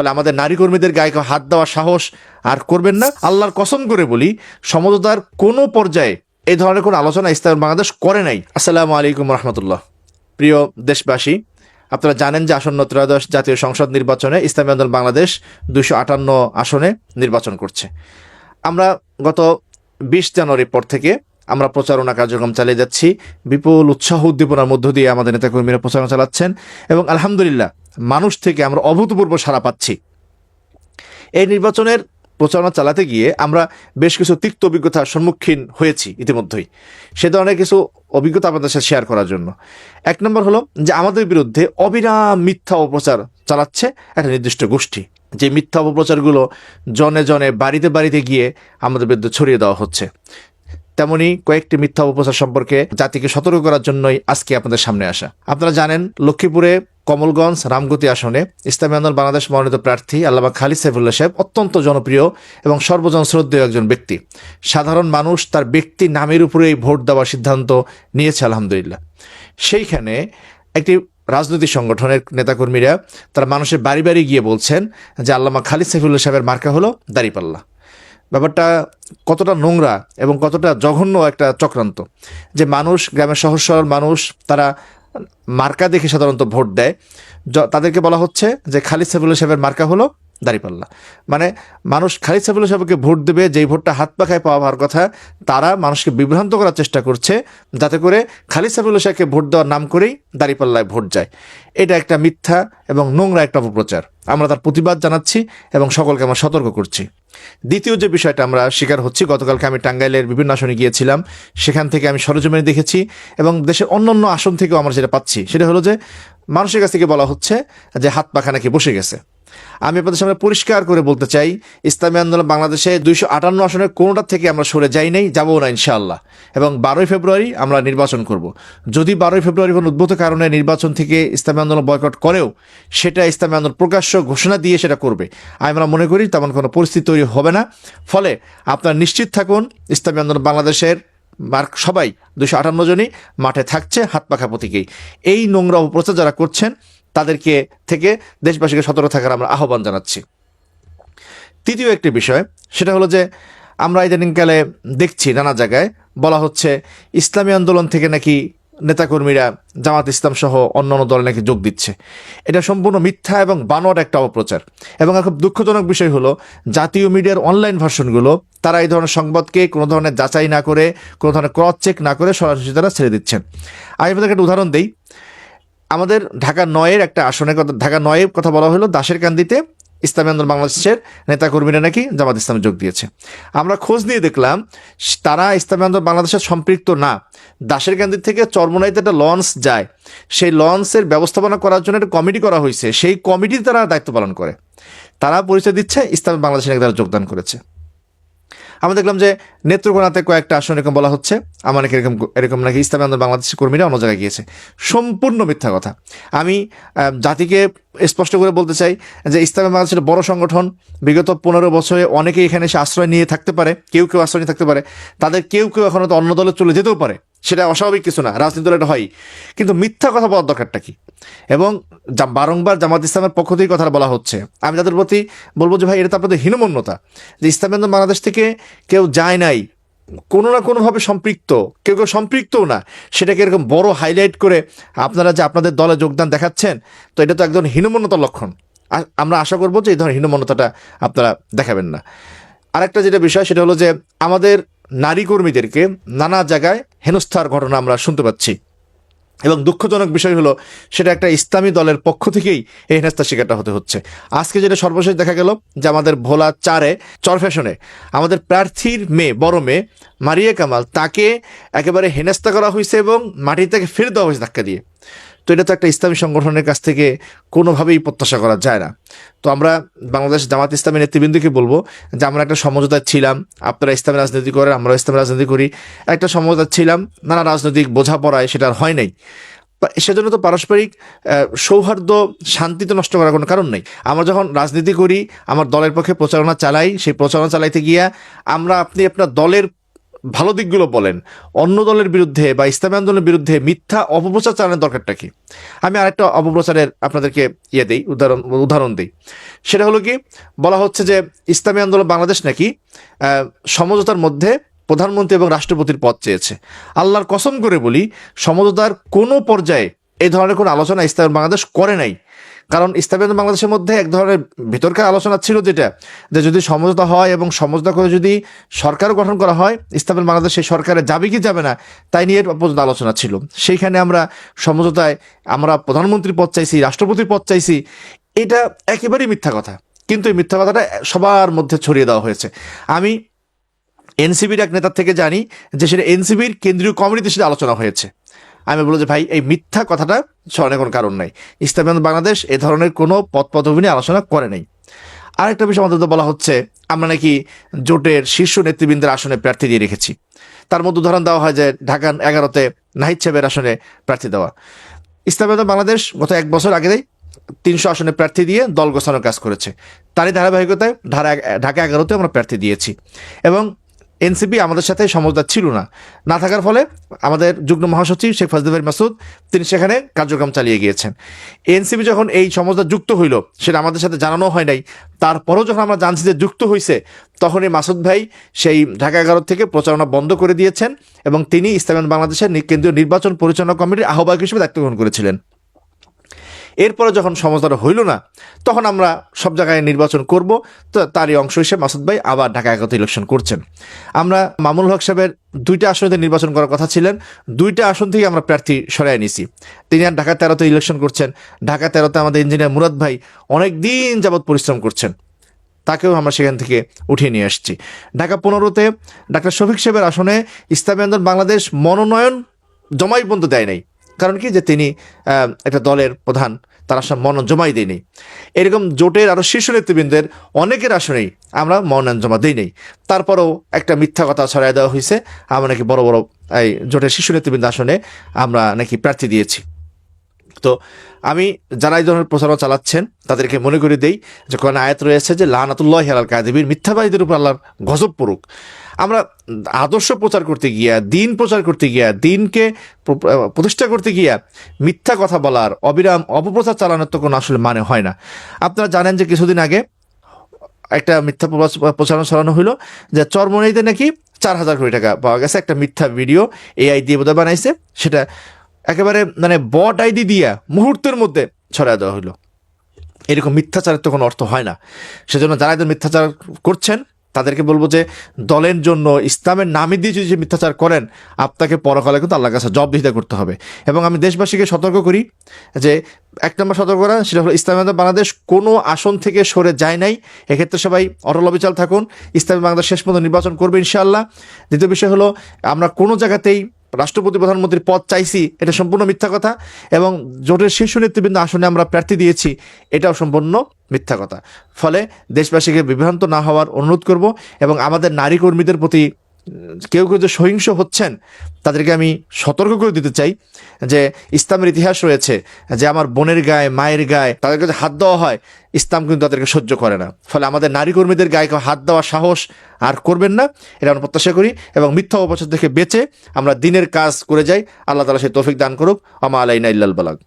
ফলে আমাদের নারী কর্মীদের গায়ে হাত দেওয়ার সাহস আর করবেন না। আল্লাহর কসম করে বলি, সমঝোতার কোনো পর্যায়ে এই ধরনের কোনো আলোচনা ইসলাম বাংলাদেশ করে নাই। আসসালামু আলাইকুম রহমতুল্লাহ। প্রিয় দেশবাসী, আপনারা জানেন যে আসন্ন ত্রয়োদশ জাতীয় সংসদ নির্বাচনে ইসলামী আন্দোলন বাংলাদেশ দুশো আটান্ন আসনে নির্বাচন করছে। আমরা গত বিশ জানুয়ারির পর থেকে আমরা প্রচারণা কার্যক্রম চালিয়ে যাচ্ছি। বিপুল উৎসাহ উদ্দীপনার মধ্য দিয়ে আমাদের নেতাকর্মীরা প্রচারণা চালাচ্ছেন এবং আলহামদুলিল্লাহ মানুষ থেকে আমরা অভূতপূর্ব সাড়া পাচ্ছি। এই নির্বাচনের প্রচারণা চালাতে গিয়ে আমরা বেশ কিছু তিক্ত অভিজ্ঞতার সম্মুখীন হয়েছি ইতিমধ্যেই। সে ধরনের কিছু অভিজ্ঞতা আপনাদের সাথে শেয়ার করার জন্য। এক নম্বর হলো যে আমাদের বিরুদ্ধে অবিরাম মিথ্যা অপপ্রচার চালাচ্ছে একটা নির্দিষ্ট গোষ্ঠী। যে মিথ্যা অপপ্রচারগুলো জনে জনে বাড়িতে বাড়িতে গিয়ে আমাদের বিরুদ্ধে ছড়িয়ে দেওয়া হচ্ছে। তেমনি কয়েকটি মিথ্যা অপপ্রচার সম্পর্কে জাতিকে সতর্ক করার জন্যই আজকে আপনাদের সামনে আসা। আপনারা জানেন, লক্ষ্মীপুরে কমলগঞ্জ, রামগতি আসনে ইসলামী আন্দোলন বাংলাদেশ মনোনীত প্রার্থী আল্লামা খালিদ সাইফুল্লাহ সাহেব অত্যন্ত জনপ্রিয় এবং সর্বজন শ্রদ্ধেয় একজন ব্যক্তি। সাধারণ মানুষ তার ব্যক্তি নামের উপরেই ভোট দেওয়ার সিদ্ধান্ত নিয়েছে আলহামদুলিল্লাহ। সেইখানে একটি রাজনৈতিক সংগঠনের নেতাকর্মীরা তারা মানুষের বাড়ি বাড়ি গিয়ে বলছেন যে আল্লামা খালিদ সাইফুল্লাহ সাহেবের মার্কা হলো দাঁড়িপাল্লা। ব্যাপারটা কতটা নোংরা এবং কতটা জঘন্য একটা চক্রান্ত যে মানুষ, গ্রামের সহজ সরল মানুষ, তারা মার্কা দেখে সাধারণত ভোট দেয়। তাদেরকে বলা হচ্ছে যে খালিদ সাইফুল্লাহ সাহেবের মার্কা হলো দাঁড়িপাল্লা। মানে মানুষ খালিদ সাইফুল্লাহ সাহেবকে ভোট দেবে, যেই ভোটটা হাত পাখায় পাওয়া হওয়ার কথা, তারা মানুষকে বিভ্রান্ত করার চেষ্টা করছে, যাতে করে খালিদ সাইফুল্লাহ সাহেবকে ভোট দেওয়ার নাম করেই দাঁড়িপাল্লায় ভোট যায়। এটা একটা মিথ্যা এবং নোংরা একটা অপপ্রচার। আমরা তার প্রতিবাদ জানাচ্ছি এবং সকলকে আমরা সতর্ক করছি। দ্বিতীয় যে বিষয়টা আমরা শিকার হচ্ছি, গতকালকে আমি টাঙ্গাইলের বিভিন্ন আসনে গিয়েছিলাম, সেখান থেকে আমি সরজমিনে দেখেছি এবং দেশের অন্য অন্য আসন থেকেও আমরা যেটা পাচ্ছি, সেটা হলো যে মানুষের কাছ থেকে বলা হচ্ছে যে হাত পাখা নাকি বসে গেছে। আমি আপনাদের সামনে পরিষ্কার করে বলতে চাই, ইসলামী আন্দোলন বাংলাদেশে দুইশো আটান্ন আসনের কোনোটার থেকে আমরা সরে যাই নাই, যাব না ইনশাআল্লাহ। এবং বারোই ফেব্রুয়ারি আমরা নির্বাচন করব। যদি বারোই ফেব্রুয়ারি কোনো উদ্ভূত কারণে নির্বাচন থেকে ইসলামী আন্দোলন বয়কট করেও, সেটা ইসলামী আন্দোলন প্রকাশ্য ঘোষণা দিয়ে সেটা করবে। আমরা মনে করি তেমন কোনো পরিস্থিতি তৈরি হবে না। ফলে আপনারা নিশ্চিত থাকুন, ইসলামী আন্দোলন বাংলাদেশের মার্ক সবাই দুশো আটান্ন জনই মাঠে থাকছে হাত পাখা প্রতীকেই। এই নোংরা অপপ্রচার যারা করছেন তাদেরকে থেকে দেশবাসীকে সতর্ক থাকার আমরা আহ্বান জানাচ্ছি। তৃতীয় একটি বিষয়, সেটা হলো যে আমরা ইদানিংকালে দেখছি নানা জায়গায় বলা হচ্ছে ইসলামী আন্দোলন থেকে নাকি নেতাকর্মীরা জামাত ইসলাম সহ অন্য অন্য দলে নাকি যোগ দিচ্ছে। এটা সম্পূর্ণ মিথ্যা এবং বানোয়াট একটা অপপ্রচার। এবং খুব দুঃখজনক বিষয় হলো, জাতীয় মিডিয়ার অনলাইন ভার্সনগুলো, তারা এই ধরনের সংবাদকে কোনো ধরনের যাচাই না করে, কোনো ধরনের ক্রস চেক না করে সরাসরি তারা ছেড়ে দিচ্ছেন। আমি আপনাদেরকে একটা উদাহরণ দিই। আমাদের ঢাকা নয়ের একটা আসনের কথা, ঢাকা নয়ের কথা বলা হলো, দাসের কান্দিতে ইসলামী আন্দোলন বাংলাদেশের নেতাকর্মীরা নাকি জামাত ইসলামে যোগ দিয়েছে। আমরা খোঁজ নিয়ে দেখলাম, তারা ইসলামী আন্দোলন বাংলাদেশের সম্পৃক্ত না। দাসের কান্দি থেকে চরমনাইতে একটা লঞ্চ যায়। সেই লঞ্চের ব্যবস্থাপনা করার জন্য একটা কমিটি করা হয়েছে। সেই কমিটির তারা দায়িত্ব পালন করে। তারা পরিচয় দিচ্ছে ইসলামী বাংলাদেশের নাকি তারা যোগদান করেছে। আমরা দেখলাম যে নেত্রকোনাতে কয়েকটা আসন এরকম বলা হচ্ছে। আমার নাকি এরকম এরকম নাকি ইসলামী আন্দোলন বাংলাদেশের কর্মীরা অন্য জায়গায় গিয়েছে। সম্পূর্ণ মিথ্যা কথা। আমি জাতিকে স্পষ্ট করে বলতে চাই যে ইসলামী বাংলাদেশের বড় সংগঠন। বিগত পনেরো বছরে অনেকেই এখানে এসে আশ্রয় নিয়ে থাকতে পারে, কেউ কেউ আশ্রয় নিয়ে থাকতে পারে। তাদের কেউ কেউ এখন হয়তো অন্য দলে চলে যেতেও পারে। সেটা অস্বাভাবিক কিছু না, রাজনীতি দলে এটা হয়। কিন্তু মিথ্যা কথা বলার দরকারটা কি? এবং বারংবার জামাত ইসলামের পক্ষ থেকেই কথা বলা হচ্ছে, আমি তাদের প্রতি বলব যে ভাই, এটা তো আপনাদের হীনমন্যতা যে ইসলামী আন্দোলন বাংলাদেশ থেকে কেউ যায় নাই, কোনো না কোনোভাবে সম্পৃক্ত, কেউ কেউ সম্পৃক্তও না। সেটাকে এরকম বড় হাইলাইট করে আপনারা যে আপনাদের দলে যোগদান দেখাচ্ছেন, তো এটা তো একদম হীনমন্যতার লক্ষণ। আমরা আশা করব যে এই ধরনের হীনমন্যতাটা আপনারা দেখাবেন না। আরেকটা যেটা বিষয়, সেটা হলো যে আমাদের নারী কর্মীদেরকে নানা জায়গায় হেনস্থার ঘটনা আমরা শুনতে পাচ্ছি। এবং দুঃখজনক বিষয় হলো, সেটা একটা ইসলামী দলের পক্ষ থেকেই এই হেনস্থার শিকারটা হতে হচ্ছে। আজকে যেটা সর্বশেষ দেখা গেল, যে আমাদের ভোলা চারে চরফ্যাশনে আমাদের প্রার্থীর মেয়ে, বড় মেয়ে, মারিয়া কামাল, তাকে একেবারে হেনস্থা করা হয়েছে এবং মাটি থেকে ফেলে দেওয়া হয়েছে ধাক্কা দিয়ে। তো এটা তো একটা ইসলামী সংগঠনের কাছ থেকে কোনোভাবেই প্রত্যাশা করা যায় না। তো আমরা বাংলাদেশ জামাত ইসলামী নেতৃবৃন্দকে বলব যে, আমরা একটা সমঝোতায় ছিলাম, আপনারা ইসলামী রাজনীতি করেন আমরা ইসলামী রাজনীতি করি। একটা সমঝোতা ছিলাম, নানা রাজনৈতিক বোঝাপড়ায় সেটা আর হয় নাই। সেজন্য তো পারস্পরিক সৌহার্দ্য, শান্তি তো নষ্ট করার কোনো কারণ নেই। আমরা যখন রাজনীতি করি, আমার দলের পক্ষে প্রচারণা চালাই, সেই প্রচারণা চালাইতে গিয়া আমরা আপনি আপনার দলের ভালো দিকগুলো বলেন। অন্য দলের বিরুদ্ধে বা ইসলামী আন্দোলনের বিরুদ্ধে মিথ্যা অপপ্রচার চালানোর দরকারটা কি? আমি আরেকটা অপপ্রচারের আপনাদেরকে ইয়ে দিই, উদাহরণ উদাহরণ দিই। সেটা হলো কি, বলা হচ্ছে যে ইসলামী আন্দোলন বাংলাদেশ নাকি সমঝোতার মধ্যে প্রধানমন্ত্রী এবং রাষ্ট্রপতির পদ চেয়েছে। আল্লাহর কসম করে বলি, সমঝোতার কোনো পর্যায়ে এই ধরনের কোনো আলোচনা ইসলাম বাংলাদেশ করে নাই। কারণ ইসলামী বাংলাদেশের মধ্যে এক ধরনের ভিতরকার আলোচনা ছিল যেটা, যে যদি সমঝোতা হয় এবং সমঝোতা করে যদি সরকার গঠন করা হয় ইসলামের বাংলাদেশ সেই সরকারে যাবে কি যাবে না, তাই নিয়ে পর্যন্ত আলোচনা ছিল। সেইখানে আমরা সমঝোতায় আমরা প্রধানমন্ত্রীর পদ চাইছি, রাষ্ট্রপতির পদ চাইছি, এটা একেবারেই মিথ্যা কথা। কিন্তু এই মিথ্যা কথাটা সবার মধ্যে ছড়িয়ে দেওয়া হয়েছে। আমি এনসিবির এক নেতার থেকে জানি যে সেটা এনসিবির কেন্দ্রীয় কমিটিতে সেটা আলোচনা হয়েছে। আমি বলব যে ভাই, এই মিথ্যা কথাটা স্মরণের কোনো কারণ নাই। ইসলামী বাংলাদেশ এ ধরনের কোনো পথ পদবি নিয়ে আলোচনা করে নাই। আরেকটা বিষয় আমাদের তো বলা হচ্ছে, আমরা নাকি জোটের শীর্ষ নেতৃবৃন্দের আসনে প্রার্থী দিয়ে রেখেছি। তার মধ্যে উদাহরণ দেওয়া হয় যে ঢাকা এগারোতে নাহিদ সাহেবের আসনে প্রার্থী দেওয়া। ইসলামী বাংলাদেশ গত এক বছর আগেই তিনশো আসনে প্রার্থী দিয়ে দল গোছানোর কাজ করেছে। তারই ধারাবাহিকতায় ঢাকা ঢাকা এগারোতে আমরা প্রার্থী দিয়েছি। এবং এনসিপি আমাদের সাথে সমঝোতা ছিল না। না থাকার ফলে আমাদের যুগ্ম মহাসচিব শেখ ফজলুল মাসুদ, তিনি সেখানে কার্যক্রম চালিয়ে গিয়েছেন। এনসিপি যখন এই সমঝোতা যুক্ত হইল, সেটা আমাদের সাথে জানানো হয় নাই। তারপরও যখন আমরা জানছি যে যুক্ত হয়েছে তখনই মাসুদ ভাই সেই ঢাকা এগারো থেকে প্রচারণা বন্ধ করে দিয়েছেন এবং তিনি ইসলাম বাংলাদেশের কেন্দ্রীয় নির্বাচন পরিচালনা কমিটির আহ্বায়ক হিসেবে দায়িত্ব গ্রহণ করেছিলেন। এরপরে যখন সমঝোতা হইল না, তখন আমরা সব জায়গায় নির্বাচন করব। তো তারই অংশ হিসেবে মাসুদ ভাই আবার ঢাকা এগারোতে ইলেকশন করছেন। আমরা মামুল হক সাহেবের দুইটা আসনে নির্বাচন করার কথা ছিলেন। দুইটা আসন থেকে আমরা প্রার্থী সরাই নিছি তিনি আর ঢাকা তেরোতে ইলেকশন করছেন। ঢাকা তেরোতে আমাদের ইঞ্জিনিয়ার মুরাদ ভাই অনেক দিন যাবৎ পরিশ্রম করছেন। তাকেও আমরা সেখান থেকে উঠিয়ে নিয়ে আসছি। ঢাকা পনেরোতে ডাক্তার শফিক সাহেবের আসনে ইসলামী আন্দোলন বাংলাদেশ মনোনয়ন জমাই পর্যন্ত দেয় নাই। কারণ কি যে তিনি একটা দলের প্রধান, তারা সব মনোনয়ন জমাই দেয়নি। এরকম জোটের আরও শীর্ষ নেতৃবৃন্দের অনেকের আসনেই আমরা মনোনয়ন জমা দিই নেই। তারপরেও একটা মিথ্যা কথা ছড়াই দেওয়া হয়েছে। আমরা নাকি বড় বড়, এই জোটের শীর্ষ নেতৃবৃন্দ আসনে আমরা নাকি প্রার্থী দিয়েছি। তো আমি যারা এই ধরনের প্রচারণা চালাচ্ছেন, তাদেরকে মনে করে দেই যে কোন আয়াত রয়েছে যে লানাতুল্লাহ আলাল কাদিবির মিথ্যাবাদীদের উপর আল্লাহর গজব পড়ুক। আমরা আদর্শ প্রচার করতে গিয়া, দিন প্রচার করতে গিয়া, দিনকে প্রতিষ্ঠা করতে গিয়া মিথ্যা কথা বলার, অবিরাম অপপ্রচার চালানোর তো কোনো আসলে মানে হয় না। আপনারা জানেন যে কিছুদিন আগে একটা মিথ্যা প্রচার- প্রচারণা চালানো হলো যে চরমনিতে নাকি চার হাজার কোটি টাকা পাওয়া গেছে। একটা মিথ্যা ভিডিও এআই দিয়ে বোধহয় বানাইছে। সেটা একেবারে মানে বট আইডি দিয়া মুহূর্তের মধ্যে ছড়ায় দেওয়া হলো এরকম মিথ্যাচারের তো কোনো অর্থ হয় না। সেজন্য যারা এদের মিথ্যাচার করছেন, তাদেরকে বলব যে, দলের জন্য, ইসলামের নামে দিয়ে যদি মিথ্যাচার করেন, আপনাকে পরকালে কিন্তু আল্লাহর কাছে জবাবদিহিতা করতে হবে। এবং আমি দেশবাসীকে সতর্ক করি যে, এক নম্বর সতর্ক করা, সেটা হলো ইসলামী বাংলাদেশ কোনো আসন থেকে সরে যায় নাই। এক্ষেত্রে সবাই অটল অবিচাল থাকুন। ইসলামী বাংলাদেশ শেষ পর্যন্ত নির্বাচন করবে ইনশাআল্লাহ। দ্বিতীয় বিষয় হলো, আমরা কোনো জায়গাতেই রাষ্ট্রপতি প্রধানমন্ত্রীর পদ চাইছি, এটা সম্পূর্ণ মিথ্যা কথা, এবং জোটের শীর্ষ নেতৃবৃন্দ আসনে আমরা প্রার্থী দিয়েছি, এটাও সম্পূর্ণ মিথ্যা কথা। ফলে দেশবাসীকে বিভ্রান্ত না হওয়ার অনুরোধ করব, এবং আমাদের নারী কর্মীদের প্রতি কেউ কেউ যে সহিংস হচ্ছেন, তাদেরকে আমি সতর্ক করে দিতে চাই যে ইসলামের ইতিহাস রয়েছে যে আমার বোনের গায়ে, মায়ের গায়ে তাদেরকে যে হাত দেওয়া হয়, ইসলাম কিন্তু তাদেরকে সহ্য করে না। ফলে আমাদের নারী কর্মীদের গায়ে হাত দেওয়ার সাহস আর করবেন না, এটা আমরা প্রত্যাশা করি এবং মিথ্যা অপচার থেকে বেঁচে আমরা দিনের কাজ করে যাই। আল্লাহ তালা সেই তৌফিক দান করুক। আমা আলাইনা ইল্লাল বালাগ।